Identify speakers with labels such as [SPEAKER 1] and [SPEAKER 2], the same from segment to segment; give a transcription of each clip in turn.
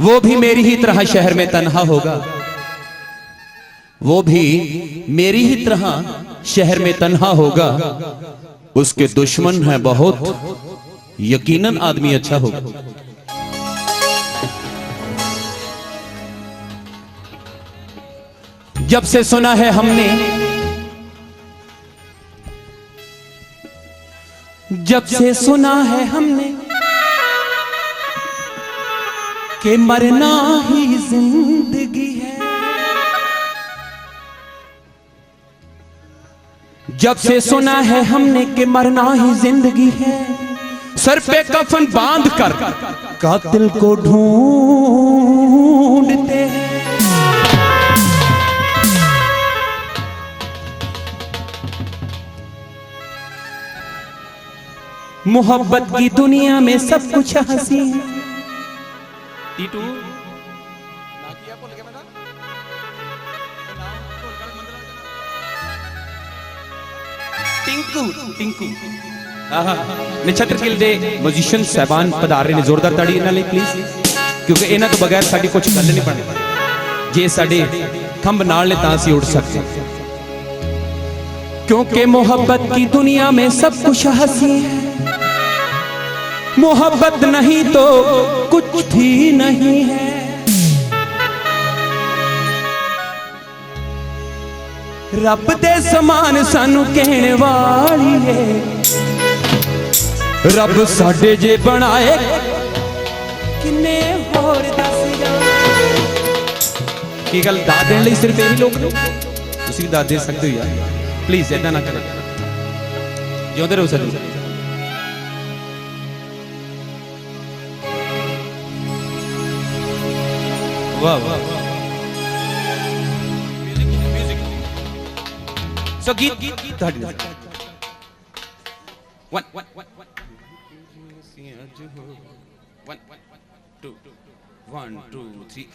[SPEAKER 1] वो भी मेरी ही तरह शहर में तन्हा होगा। वो भी मेरी ही तरह शहर में तन्हा होगा। उसके दुश्मन है बहुत। यकीनन आदमी अच्छा होगा। जब से सुना है हमने, जब से सुना है हमने कि मरना ही ज़िंदगी है। जब से सुना है हमने के मरना ही ज़िंदगी है, सर पे कफन बाँध कर कातिल को ढूंढते हैं। मोहब्बत की दुनिया में सब कुछ हँसी है। टीटू ਟਿੰਕੂ ਟਿੰਕੂ ਆਹਾ ਨਛੱਤਰ ਕਿਲ ਦੇ ਮਿਊਜ਼ੀਸ਼ੀਅਨ ਸਹਿਬਾਨ ਪਧਾਰ ਰਹੇ ਨੇ ਜ਼ੋਰਦਾਰ ਤਾੜੀ ਇਹਨਾਂ ਲਈ ਪਲੀਜ਼ ਕਿਉਂਕਿ ਇਹਨਾਂ ਤੋਂ ਬਗੈਰ ਸਾਡੀ ਕੁਝ ਗੱਲ ਨਹੀਂ ਬਣਦੀ ਜੇ ਸਾਡੇ ਖੰਭ ਨਾਲ ਨੇ ਤਾਂ ਅਸੀਂ ਉੱਡ ਸਕਦੇ ਹਾਂ। क्योंकि मोहब्बत की दुनिया में सब कुछ हंसी है मोहब्बत नहीं तो कुछ भी नहीं है ਰੱਬ ਦੇ ਸਮਾਨ ਸਾਨੂੰ ਕਹਿਣ ਵਾਲੀ ਏ ਰੱਬ ਸਾਡੇ ਜੇ ਬਣਾਏ ਕਿੰਨੇ ਹੋਰ ਦੱਸ ਜਾ ਕੀ ਗੱਲ ਦਾਦ ਦੇਣ ਲਈ ਸਿਰਫ ਇਹੀ ਲੋਕ ਨੇ ਤੁਸੀਂ ਵੀ ਦਾਦ ਦੇ ਸਕਦੇ ਹੋ ਯਾਰ ਪਲੀਜ਼ ਐਦਾਂ ਨਾ ਕਰੋ ਜਿਉਂਦੇ ਰਹੋ sir Wow, wow. Music, music. So, geet, geet, geet. One, one, one, one. One, one, two, one, two, three.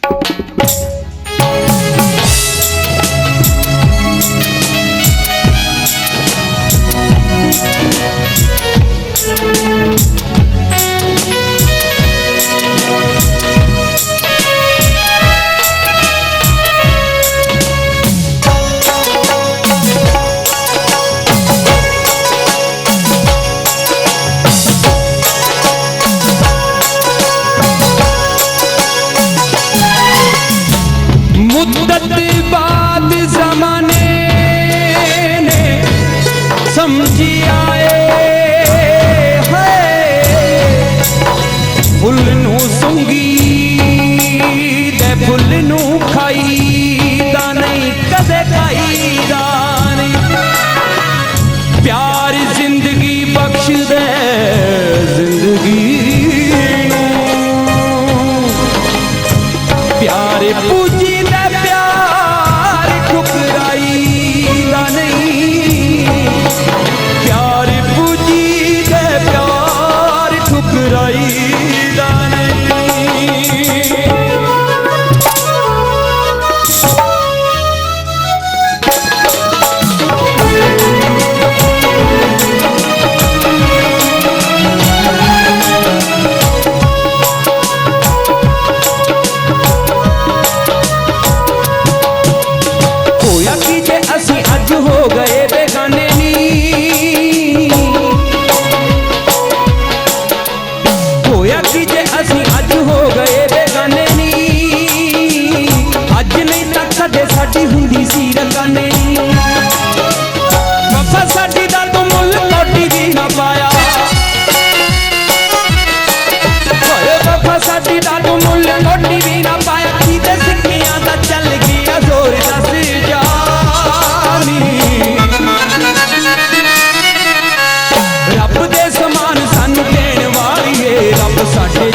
[SPEAKER 1] समझी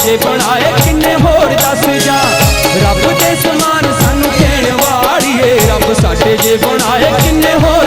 [SPEAKER 1] ਸਾਡੇ ਜੇ ਬਣਾਏ, ਕਿੰਨੇ ਹੋਰ ਦੱਸ ਜਾ। ਰੱਬ ਦੇ ਸਮਾਨ ਸਾਨੂੰ ਦੇਣ ਵਾਲੀਏ, ਰੱਬ ਸਾਡੇ ਜੇ ਬਣਾਏ, ਕਿੰਨੇ ਹੋਰ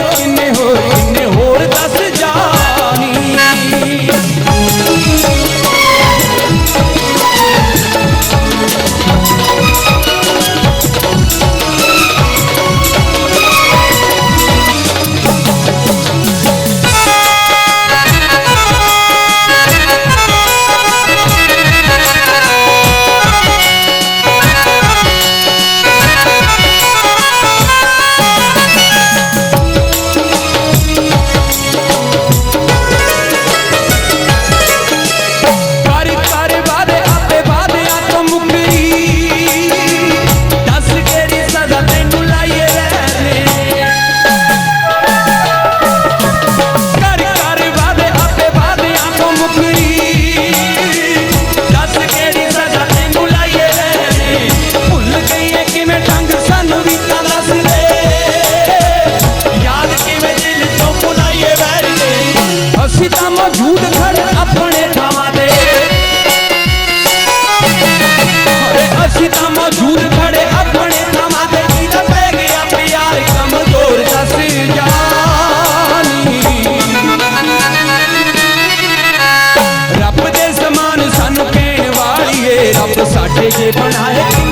[SPEAKER 1] ਤਾਂ ਮੌਜੂਦ ਖੜੇ ਆਪਣੇ ਥਾਵਾਂ ਤੇ ਕਿਦਾ ਪੈ ਗਿਆ ਪਿਆਰ, ਕਮਜ਼ੋਰ ਦੱਸ ਜਾਨੀ। ਰੱਬ ਦੇ ਸਮਾਨ ਸਾਨੂੰ ਕਹਿਣ ਵਾਲੀਏ ਰੱਬ ਸਾਡੇ ਜੇ ਬਣਾਏ।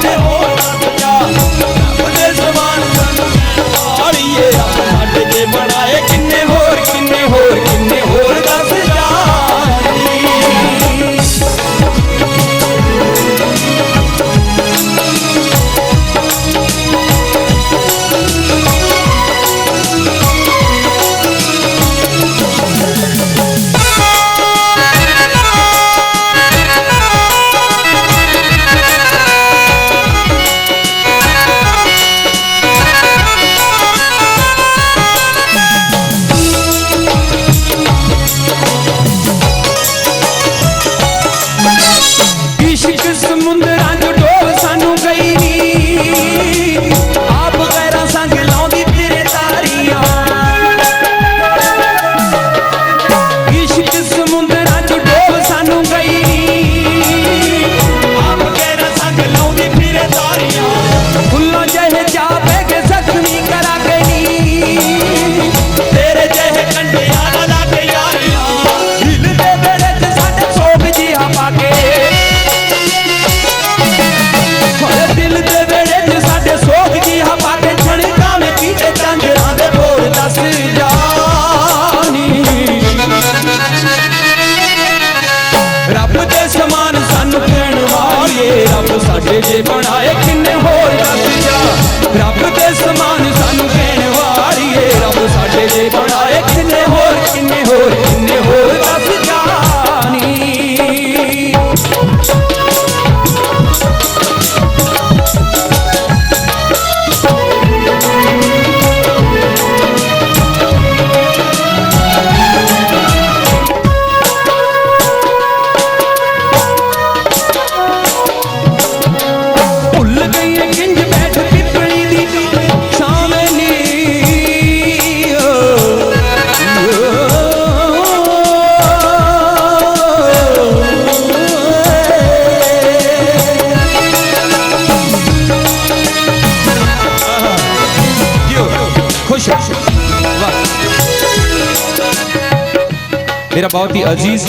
[SPEAKER 1] ਮੇਰਾ ਬਹੁਤ ਹੀ ਅਜ਼ੀਜ਼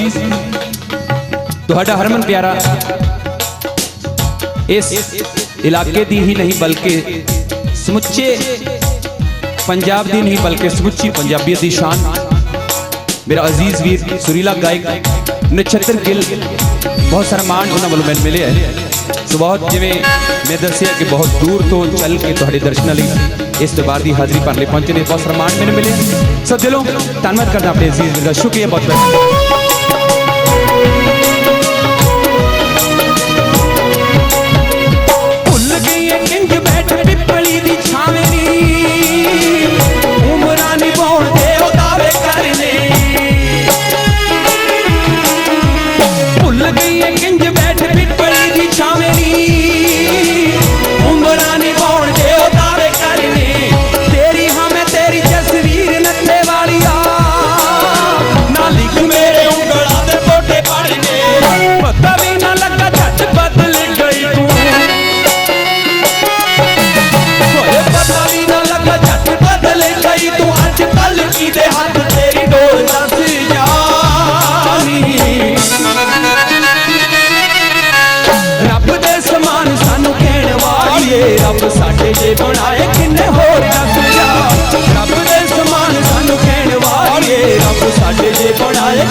[SPEAKER 1] ਤੁਹਾਡਾ ਹਰਮਨ ਪਿਆਰਾ ਇਸ ਇਲਾਕੇ ਦੀ ਹੀ ਨਹੀਂ ਬਲਕਿ ਸਮੁੱਚੇ ਪੰਜਾਬ ਦੀ ਨਹੀਂ ਬਲਕਿ ਸਮੁੱਚੀ ਪੰਜਾਬੀਅਤ ਦੀ ਸ਼ਾਨ। ਮੇਰਾ ਅਜ਼ੀਜ਼ ਵੀਰ ਸੁਰੀਲਾ ਗਾਇਕ, ਨਛੱਤਰ ਗਿੱਲ, ਬਹੁਤ ਸਰਮਾਨ ਉਹਨਾਂ ਵੱਲੋਂ ਮੈਨੂੰ ਮਿਲਿਆ ਹੈ। ਸੋ ਬਹੁਤ ਜਿਵੇਂ ਮੈਂ ਦੱਸਿਆ ਕਿ ਬਹੁਤ ਦੂਰ ਤੋਂ ਚੱਲ ਕੇ ਤੁਹਾਡੇ ਦਰਸ਼ਨਾਂ ਲਈ ਇਸ ਤੋਂ ਬਾਅਦ ਦੀ ਹਾਜ਼ਰੀ ਭਰਨ ਲਈ ਪਹੁੰਚੇ ਨੇ। ਬਹੁਤ ਸਨਮਾਨ ਮੈਨੂੰ ਮਿਲੇ। ਸੋ ਦਿਲੋਂ ਧੰਨਵਾਦ ਕਰਦਾ ਆਪਣੇ ਅਜ਼ੀਜ਼ ਦਾ। ਸ਼ੁਕਰੀਆ ਬਹੁਤ ਬਹੁਤ। ਰੱਬ ਸਾਡੇ ਜੇ ਬਣਾਏ ਕਿੰਨੇ ਹੋਰ ਅਸੂਆ ਰੱਬ ਦੇ ਸਮਾਨ ਸਾਨੂੰ ਕਹਿਣ ਵਾਲੇ ਰੱਬ ਸਾਡੇ ਜੇ ਬਣਾਏ